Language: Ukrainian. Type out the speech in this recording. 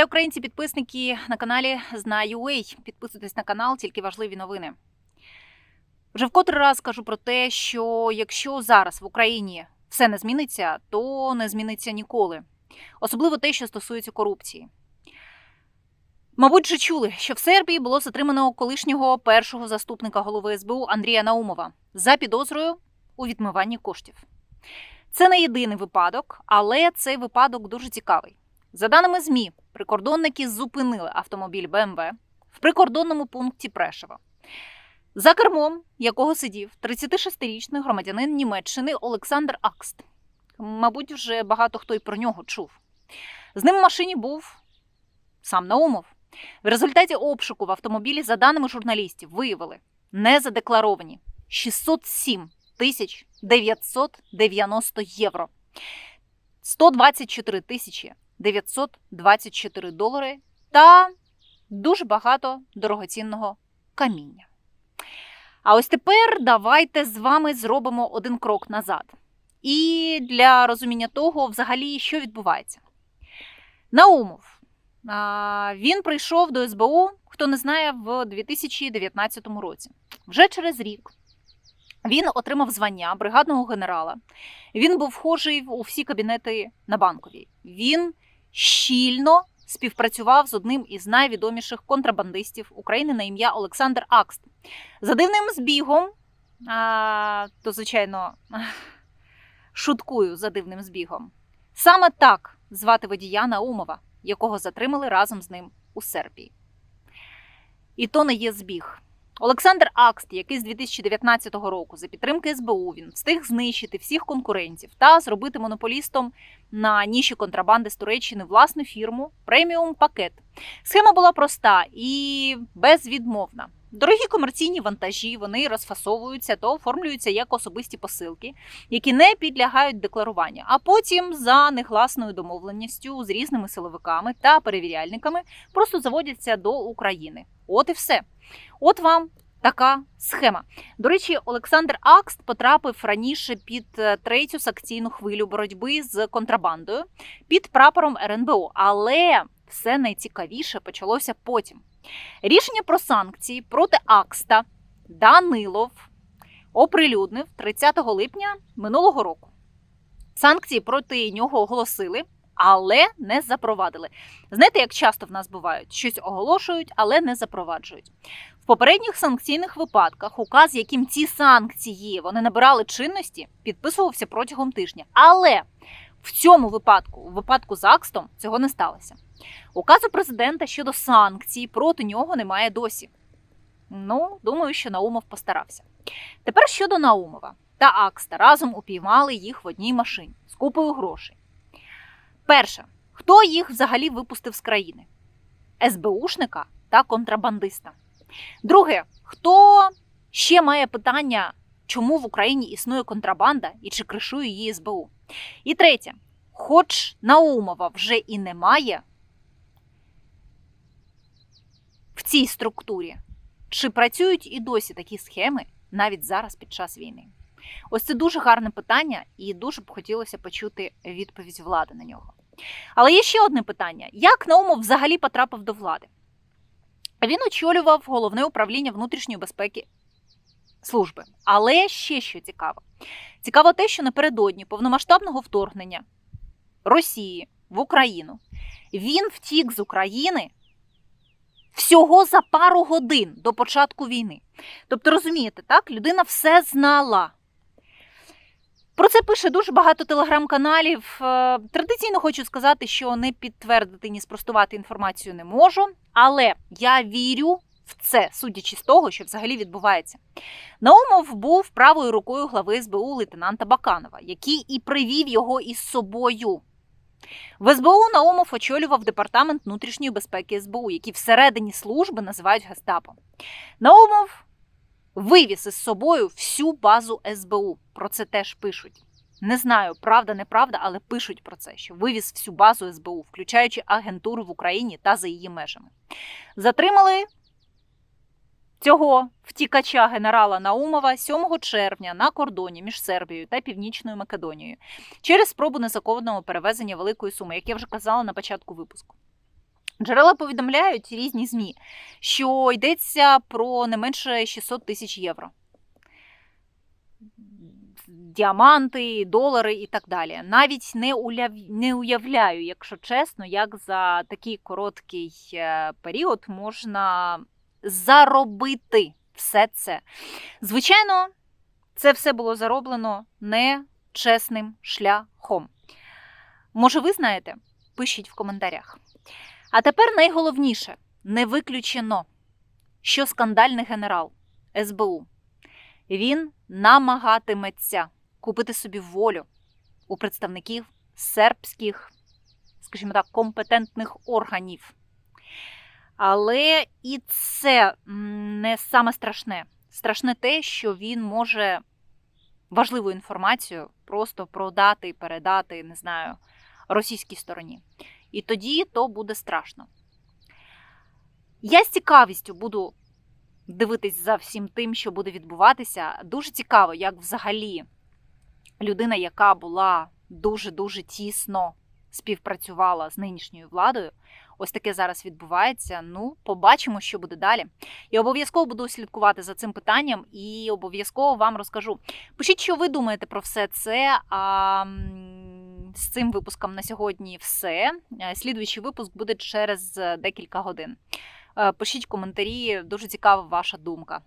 Вітаю українці, підписники на каналі Знаю.ua. Підписуйтесь на канал, тільки важливі новини. Вже в котрий раз кажу про те, що якщо зараз в Україні все не зміниться, то не зміниться ніколи. Особливо те, що стосується корупції. Мабуть, вже чули, що в Сербії було затримано колишнього першого заступника голови СБУ Андрія Наумова за підозрою у відмиванні коштів. Це не єдиний випадок, але цей випадок дуже цікавий. За даними ЗМІ, прикордонники зупинили автомобіль БМВ в прикордонному пункті Прешева, за кермом якого сидів 36-річний громадянин Німеччини Олександр Акст. Мабуть, вже багато хто й про нього чув. З ним в машині був сам Наумов. В результаті обшуку в автомобілі, за даними журналістів, виявили незадекларовані 607 тисяч 990 євро, 124 тисячі 924 долари та дуже багато дорогоцінного каміння. А ось тепер давайте з вами зробимо один крок назад. І для розуміння того, взагалі, що відбувається. Наумов. Він прийшов до СБУ, хто не знає, в 2019 році. Вже через рік він отримав звання бригадного генерала. Він був вхожий у всі кабінети на банковій. Він щільно співпрацював з одним із найвідоміших контрабандистів України на ім'я Олександр Акст. За дивним збігом, а, то, звичайно, шуткую за дивним збігом. Саме так звати водія Наумова, якого затримали разом з ним у Сербії. І то не є збіг. Олександр Акст, який з 2019 року за підтримки СБУ він встиг знищити всіх конкурентів та зробити монополістом на ніші контрабанди з Туреччини власну фірму преміум пакет. Схема була проста і безвідмовна. Дорогі комерційні вантажі вони розфасовуються та оформлюються як особисті посилки, які не підлягають декларуванню. А потім за негласною домовленістю з різними силовиками та перевіряльниками просто заводяться до України. От і все. От вам така схема. До речі, Олександр Акст потрапив раніше під е, третю санкційну хвилю боротьби з контрабандою під прапором РНБО. Але все найцікавіше почалося потім. Рішення про санкції проти Акста Данилов оприлюднив 30 липня минулого року. Санкції проти нього оголосили, але не запровадили. Знаєте, як часто в нас бувають? Щось оголошують, але не запроваджують. В попередніх санкційних випадках указ, яким ці санкції вони набирали чинності, підписувався протягом тижня. Але в цьому випадку, у випадку з Акстом, цього не сталося. Указу президента щодо санкцій проти нього немає досі. Ну, думаю, що Наумов постарався. Тепер щодо Наумова та Акста разом упіймали їх в одній машині з купою грошей. Перше, хто їх взагалі випустив з країни? СБУшника та контрабандиста. Друге, хто ще має питання, чому в Україні існує контрабанда і чи кришує її СБУ? І третє, хоч Наумова вже і немає в цій структурі, чи працюють і досі такі схеми навіть зараз під час війни? Ось це дуже гарне питання, і дуже б хотілося почути відповідь влади на нього. Але є ще одне питання: як Наумов взагалі потрапив до влади? Він очолював головне управління внутрішньої безпеки служби. Але ще що цікаво: цікаво те, що напередодні повномасштабного вторгнення Росії в Україну він втік з України всього за пару годин до початку війни. Тобто, розумієте, так, людина все знала. Про це пише дуже багато телеграм-каналів. Е, Традиційно хочу сказати, що не підтвердити, ні спростувати інформацію не можу, але я вірю в це, судячи з того, що взагалі відбувається. Наумов був правою рукою глави СБУ лейтенанта Баканова, який і привів його із собою. В СБУ Наумов очолював департамент внутрішньої безпеки СБУ, який всередині служби називають Гестапо. Наумов вивіз із собою всю базу СБУ. Про це теж пишуть. Не знаю, правда, неправда, але пишуть про це, що вивіз всю базу СБУ, включаючи агентуру в Україні та за її межами. Затримали цього втікача генерала Наумова 7 червня на кордоні між Сербією та Північною Македонією через спробу незаконного перевезення великої суми, як я вже казала на початку випуску. Джерела повідомляють різні ЗМІ, що йдеться про не менше 600 тисяч євро. Діаманти, долари і так далі. Навіть не, уляв... не уявляю, якщо чесно, як за такий короткий е, період можна заробити все це. Звичайно, це все було зароблено нечесним шляхом. Може, ви знаєте? Пишіть в коментарях. А тепер найголовніше не виключено, що скандальний генерал СБУ він намагатиметься купити собі волю у представників сербських, скажімо так, компетентних органів. Але і це не саме страшне. Страшне те, що він може важливу інформацію просто продати і передати, не знаю, російській стороні. І тоді то буде страшно. Я з цікавістю буду дивитись за всім тим, що буде відбуватися. Дуже цікаво, як взагалі людина, яка була дуже-дуже тісно співпрацювала з нинішньою владою, ось таке зараз відбувається. Ну, побачимо, що буде далі. І обов'язково буду слідкувати за цим питанням і обов'язково вам розкажу. Пишіть, що ви думаєте про все це. А з цим випуском на сьогодні все. Е, Слідуючий випуск буде через е, декілька годин. Е, Пишіть коментарі, дуже цікава ваша думка.